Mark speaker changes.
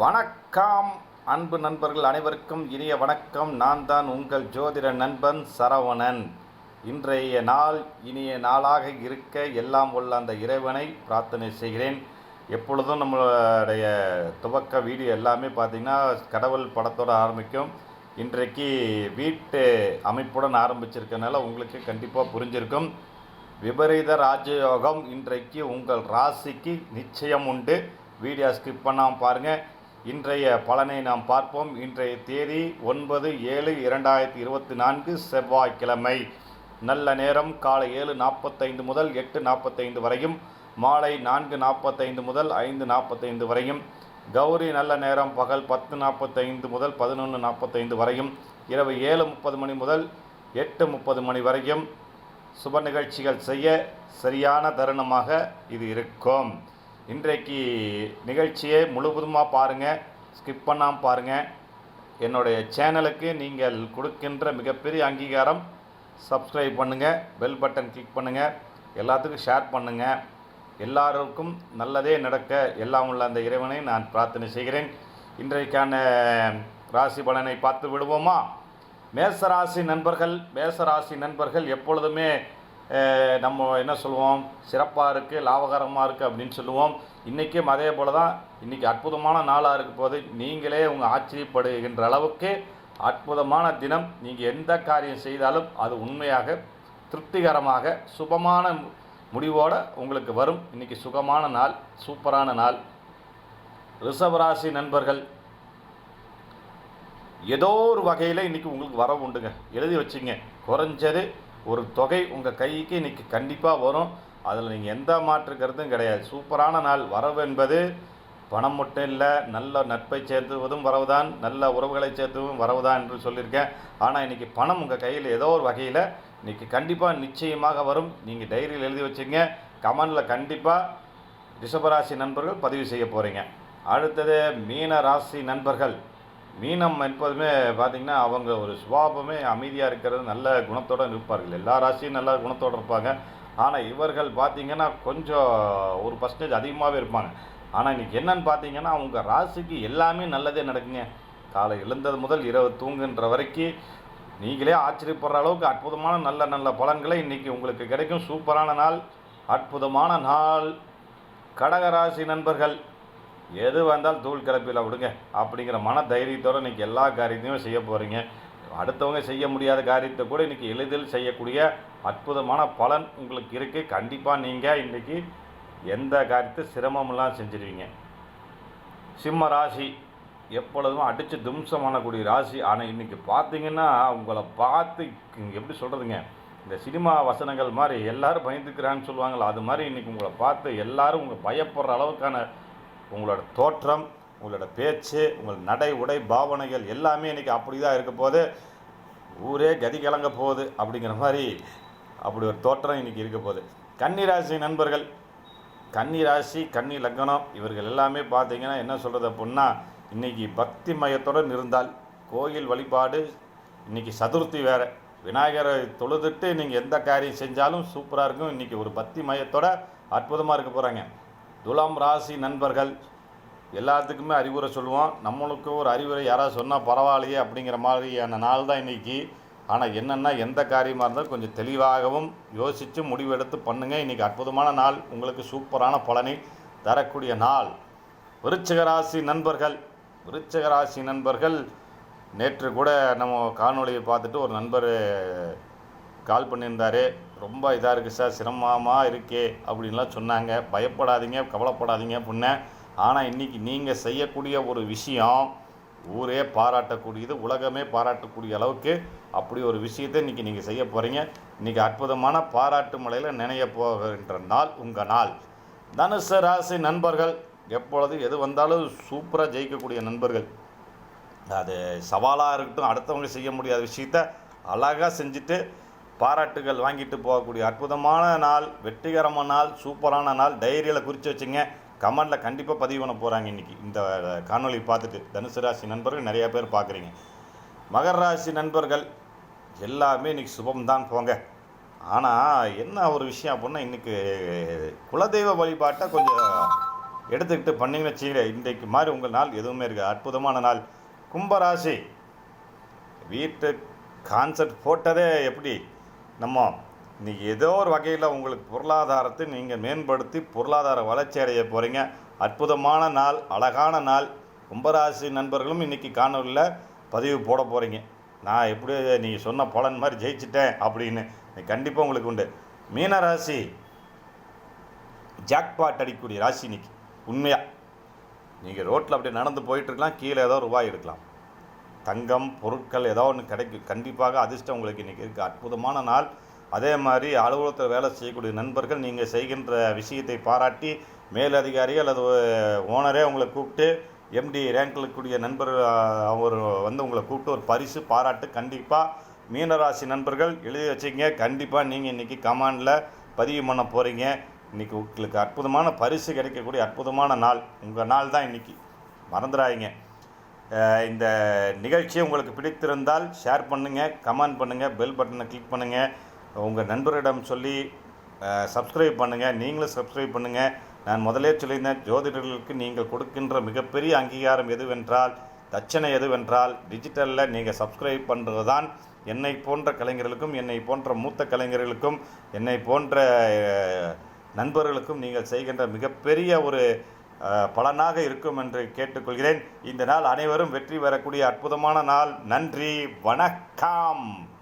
Speaker 1: வணக்கம் அன்பு நண்பர்கள் அனைவருக்கும் இனிய வணக்கம். நான் தான் உங்கள் ஜோதிட நண்பன் சரவணன். இன்றைய நாள் இனிய நாளாக இருக்க எல்லாம் உள்ள அந்த இறைவனை பிரார்த்தனை செய்கிறேன். எப்பொழுதும் நம்மளுடைய துவக்க வீடியோ எல்லாமே பார்த்திங்கன்னா கடவுள் படத்தோடு ஆரம்பிக்கும். இன்றைக்கு வீட்டு அமைப்புடன் ஆரம்பிச்சிருக்கனால உங்களுக்கு கண்டிப்பாக புரிஞ்சிருக்கும். விபரீத ராஜயோகம் இன்றைக்கு உங்கள் ராசிக்கு நிச்சயம் உண்டு. வீடியோ ஸ்கிப் பண்ணாமல் பாருங்கள் இன்றைய பலனை நாம் பார்ப்போம். இன்றைய தேதி ஒன்பது ஏழு இரண்டாயிரத்தி இருபத்தி நான்கு செவ்வாய்க்கிழமை. நல்ல நேரம் காலை ஏழு நாற்பத்தைந்து முதல் எட்டு நாற்பத்தைந்து வரையும் மாலை நான்கு நாற்பத்தைந்து முதல் ஐந்து நாற்பத்தைந்து வரையும் கௌரி நல்ல நேரம் பகல் பத்து நாற்பத்தைந்து முதல் பதினொன்று நாற்பத்தைந்து வரையும் இரவு ஏழு முப்பது மணி முதல் எட்டு முப்பது மணி வரையும் சுப நிகழ்ச்சிகள் செய்ய சரியான தருணமாக இது இருக்கும். இன்றைக்கு நிகழ்ச்சியை முழுவதுமாக பாருங்கள் ஸ்கிப் பண்ணாமல் பாருங்கள் என்னுடைய சேனலுக்கு நீங்கள் கொடுக்கின்ற மிகப்பெரிய அங்கீகாரம் சப்ஸ்கிரைப் பண்ணுங்கள் பெல் பட்டன் கிளிக் பண்ணுங்கள் எல்லாத்துக்கும் ஷேர் பண்ணுங்கள் எல்லாருக்கும் நல்லதே நடக்க எல்லாம் உள்ள அந்த இறைவனை நான் பிரார்த்தனை செய்கிறேன். இன்றைக்கான ராசி பலனை பார்த்து விடுவோமா? மேசராசி நண்பர்கள் மேசராசி நண்பர்கள் எப்பொழுதுமே நம்ம என்ன சொல்லுவோம்? சிறப்பாக இருக்குது லாபகரமாக இருக்குது அப்படின்னு சொல்லுவோம். இன்றைக்கும் அதே போல் தான் இன்றைக்கி அற்புதமான நாளாக இருக்க போது நீங்களே உங்கள் ஆச்சரியப்படுகின்ற அளவுக்கு அற்புதமான தினம். நீங்கள் எந்த காரியம் செய்தாலும் அது உண்மையாக திருப்திகரமாக சுபமான முடிவோடு உங்களுக்கு வரும். இன்றைக்கி சுகமான நாள் சூப்பரான நாள். ரிஷபராசி நண்பர்கள் ஏதோ ஒரு வகையில் இன்றைக்கி உங்களுக்கு வரவு உண்டுங்க. எழுதி வச்சுங்க. குறைஞ்சது ஒரு தொகை உங்கள் கைக்கு இன்றைக்கி கண்டிப்பாக வரும். அதில் நீங்கள் எந்த மாற்று கருத்தும் கிடையாது. சூப்பரான நாள். வரவு என்பது பணம் மட்டும் இல்லை நல்ல நட்பை சேர்த்துவதும் வரவுதான் நல்ல உறவுகளை சேர்த்துவதும் வரவுதான் என்று சொல்லியிருக்கேன். ஆனால் இன்றைக்கி பணம் உங்கள் கையில் ஏதோ ஒரு வகையில் இன்றைக்கி கண்டிப்பாக நிச்சயமாக வரும். நீங்கள் டைரியில் எழுதி வச்சுங்க கமெண்டில் கண்டிப்பாக ரிஷபராசி நண்பர்கள் பதிவு செய்ய போகிறீங்க அடுத்தது மீன ராசி நண்பர்கள். மீனம் எப்போதுமே பார்த்திங்கன்னா அவங்க ஒரு சுபாவமே அமைதியாக இருக்கிறது நல்ல குணத்தோடு இருப்பார்கள். எல்லா ராசியும் நல்ல குணத்தோடு இருப்பாங்க. ஆனால் இவர்கள் பார்த்திங்கன்னா கொஞ்சம் ஒரு பர்சன்டேஜ் அதிகமாகவே இருப்பாங்க. ஆனால் இன்றைக்கி என்னன்னு பார்த்தீங்கன்னா அவங்க ராசிக்கு எல்லாமே நல்லதே நடக்குங்க. காலை எழுந்தது முதல் இரவு தூங்குன்ற வரைக்கும் நீங்களே ஆச்சரியப்படுற அளவுக்கு அற்புதமான நல்ல நல்ல பலன்களை இன்றைக்கி உங்களுக்கு கிடைக்கும். சூப்பரான நாள் அற்புதமான நாள். கடகராசி நண்பர்கள் எது வந்தால் தூள் கிளப்பியில் விடுங்க அப்படிங்கிற மன தைரியத்தோடு இன்றைக்கி எல்லா காரியத்தையும் செய்ய போகிறீங்க அடுத்தவங்க செய்ய முடியாத காரியத்தை கூட இன்றைக்கி எளிதில் செய்யக்கூடிய அற்புதமான பலன் உங்களுக்கு இருக்குது கண்டிப்பாக நீங்கள் இன்றைக்கி எந்த காரியத்தை சிரமமெல்லாம் செஞ்சிருவீங்க. சிம்ம ராசி எப்பொழுதும் அடித்து தும்சம் பண்ணக்கூடிய ராசி. ஆனால் இன்றைக்கி பார்த்தீங்கன்னா உங்களை பார்த்து எப்படி சொல்கிறதுங்க இந்த சினிமா வசனங்கள் மாதிரி எல்லாரும் பயந்துக்கிறான்னு சொல்லுவாங்களா அது மாதிரி இன்றைக்கி உங்களை பார்த்து எல்லாரும் உங்கள் பயப்படுற அளவுக்கான உங்களோட தோற்றம் உங்களோட பேச்சு உங்கள் நடை உடை பாவனைகள் எல்லாமே இன்றைக்கி அப்படி தான் இருக்க போது ஊரே கதி கலங்க போகுது அப்படிங்கிற மாதிரி அப்படி ஒரு தோற்றம் இன்றைக்கி இருக்க போகுது. கன்னிராசி நண்பர்கள் கன்னி ராசி கன்னி லக்னம் இவர்கள் எல்லாமே பார்த்தீங்கன்னா என்ன சொல்கிறது அப்படின்னா இன்றைக்கி பக்தி மயத்துடன் இருந்தால் கோயில் வழிபாடு இன்றைக்கி சதுர்த்தி வேறு. விநாயகரை தொழுதுட்டு நீங்கள் எந்த காரியம் செஞ்சாலும் சூப்பராக இருக்கும். இன்றைக்கி ஒரு பக்தி மயத்தோட அற்புதமாக இருக்க போகிறாங்க துலாம் ராசி நண்பர்கள் எல்லாத்துக்குமே அறிவுரை சொல்லுவோம். நம்மளுக்கு ஒரு அறிவுரை யாராவது சொன்னால் பரவாயில்லையே அப்படிங்கிற மாதிரியான நாள் தான் இன்றைக்கி ஆனால் என்னென்னா எந்த காரியமாக இருந்தாலும் கொஞ்சம் தெளிவாகவும் யோசித்து முடிவெடுத்து பண்ணுங்கள் இன்றைக்கி அற்புதமான நாள். உங்களுக்கு சூப்பரான பலனை தரக்கூடிய நாள். விருச்சிக ராசி நண்பர்கள் விருச்சிக ராசி நண்பர்கள் நேற்று கூட நம்ம காணொளியை பார்த்துட்டு ஒரு நண்பர் கால் பண்ணியிருந்தாரு. ரொம்ப இதாக இருக்குது சார் சிரமமாக இருக்கே அப்படின்லாம் சொன்னாங்க. பயப்படாதீங்க கவலைப்படாதீங்க அப்படின்ன ஆனால் இன்றைக்கி நீங்கள் செய்யக்கூடிய ஒரு விஷயம் ஊரே பாராட்டக்கூடியது உலகமே பாராட்டக்கூடிய அளவுக்கு அப்படி ஒரு விஷயத்தை இன்றைக்கி நீங்கள் செய்ய போகிறீங்க இன்றைக்கி அற்புதமான பாராட்டு மலையில் நினைய போகின்ற நாள் உங்கள் நாள். தனுசு ராசி நண்பர்கள் எப்பொழுது எது வந்தாலும் சூப்பராக ஜெயிக்கக்கூடிய நண்பர்கள். அது சவாலாக இருக்கட்டும் அடுத்தவங்க செய்ய முடியாத விஷயத்த அழகாக செஞ்சுட்டு பாராட்டுகள் வாங்கிட்டு போகக்கூடிய அற்புதமான நாள் வெற்றிகரமான நாள் சூப்பரான நாள். டைரியில் குறித்து வச்சுங்க. கமெண்டில் கண்டிப்பாக பதிவு பண்ண போகிறாங்க இன்றைக்கி இந்த காணொலி பார்த்துட்டு தனுசு ராசி நண்பர்கள் நிறையா பேர் பார்க்குறீங்க. மகர ராசி நண்பர்கள் எல்லாமே இன்றைக்கி சுபம் தான் போங்க. ஆனால் என்ன ஒரு விஷயம் அப்படின்னா இன்றைக்கி குலதெய்வ வழிபாட்டை கொஞ்சம் எடுத்துக்கிட்டு பண்ணிங்கன்னு வச்சுங்களேன் இன்றைக்கு மாதிரி உங்கள் நாள் எதுவுமே இருக்குது. அற்புதமான நாள். கும்பராசி வீட்டு கான்செர்ட் போட்டதே எப்படி? நம்ம இன்றைக்கி ஏதோ ஒரு வகையில் உங்களுக்கு பொருளாதாரத்தை நீங்கள் மேம்படுத்தி பொருளாதார வளர்ச்சி அடைய போகிறீங்க அற்புதமான நாள் அழகான நாள். கும்பராசி நண்பர்களும் இன்றைக்கி காணொலியில் பதிவு போட போகிறீங்க நான் எப்படி நீங்கள் சொன்ன பலன் மாதிரி ஜெயிச்சிட்டேன் அப்படின்னு கண்டிப்பாக உங்களுக்கு உண்டு. மீன ராசி ஜாக்பாட் அடிக்கக்கூடிய ராசி இன்னைக்கு. உண்மையாக நீங்கள் ரோட்டில் அப்படியே நடந்து போயிட்டுருக்கலாம் கீழே ஏதோ ரூபாய் எடுக்கலாம். தங்கம் பொருட்கள் ஏதோ ஒன்று கிடைக்கும் கண்டிப்பாக அதிர்ஷ்டம் உங்களுக்கு இன்றைக்கி இருக்குது அற்புதமான நாள். அதே மாதிரி அலுவலகத்தில் வேலை செய்யக்கூடிய நண்பர்கள் நீங்கள் செய்கின்ற விஷயத்தை பாராட்டி மேலதிகாரி அல்லது ஓனரே உங்களை கூப்பிட்டு எம்டி ரேங்கில் இருக்கக்கூடிய நண்பர் அவர் வந்து உங்களை கூப்பிட்டு ஒரு பரிசு பாராட்டு கண்டிப்பாக மீனராசி நண்பர்கள் எழுதி வச்சிங்க கண்டிப்பாக நீங்கள் இன்றைக்கி கமாண்டில் பதிவு பண்ண போகிறீங்க இன்றைக்கி உங்களுக்கு அற்புதமான பரிசு கிடைக்கக்கூடிய அற்புதமான நாள். உங்கள் நாள் தான் இன்றைக்கி மறந்துடாதீங்க. இந்த நிகழ்ச்சி உங்களுக்கு பிடித்திருந்தால் ஷேர் பண்ணுங்கள் கமெண்ட் பண்ணுங்கள் பெல் பட்டனை கிளிக் பண்ணுங்கள் உங்கள் நண்பரிடம் சொல்லி சப்ஸ்கிரைப் பண்ணுங்கள் நீங்களும் சப்ஸ்கிரைப் பண்ணுங்கள் நான் முதலே சொல்லியிருந்தேன் ஜோதிடர்களுக்கு நீங்கள் கொடுக்கின்ற மிகப்பெரிய அங்கீகாரம் எதுவென்றால் தட்சணை எதுவென்றால் டிஜிட்டலில் நீங்கள் சப்ஸ்கிரைப் பண்ணுறது தான் என்னை போன்ற கலைஞர்களுக்கும் என்னை போன்ற மூத்த கலைஞர்களுக்கும் என்னை போன்ற நண்பர்களுக்கும் நீங்கள் செய்கின்ற மிகப்பெரிய ஒரு பலனாக இருக்கும் என்று கேட்டுக்கொள்கிறேன். இந்த நாள் அனைவரும் வெற்றி பெறக்கூடிய அற்புதமான நாள். நன்றி வணக்கம்.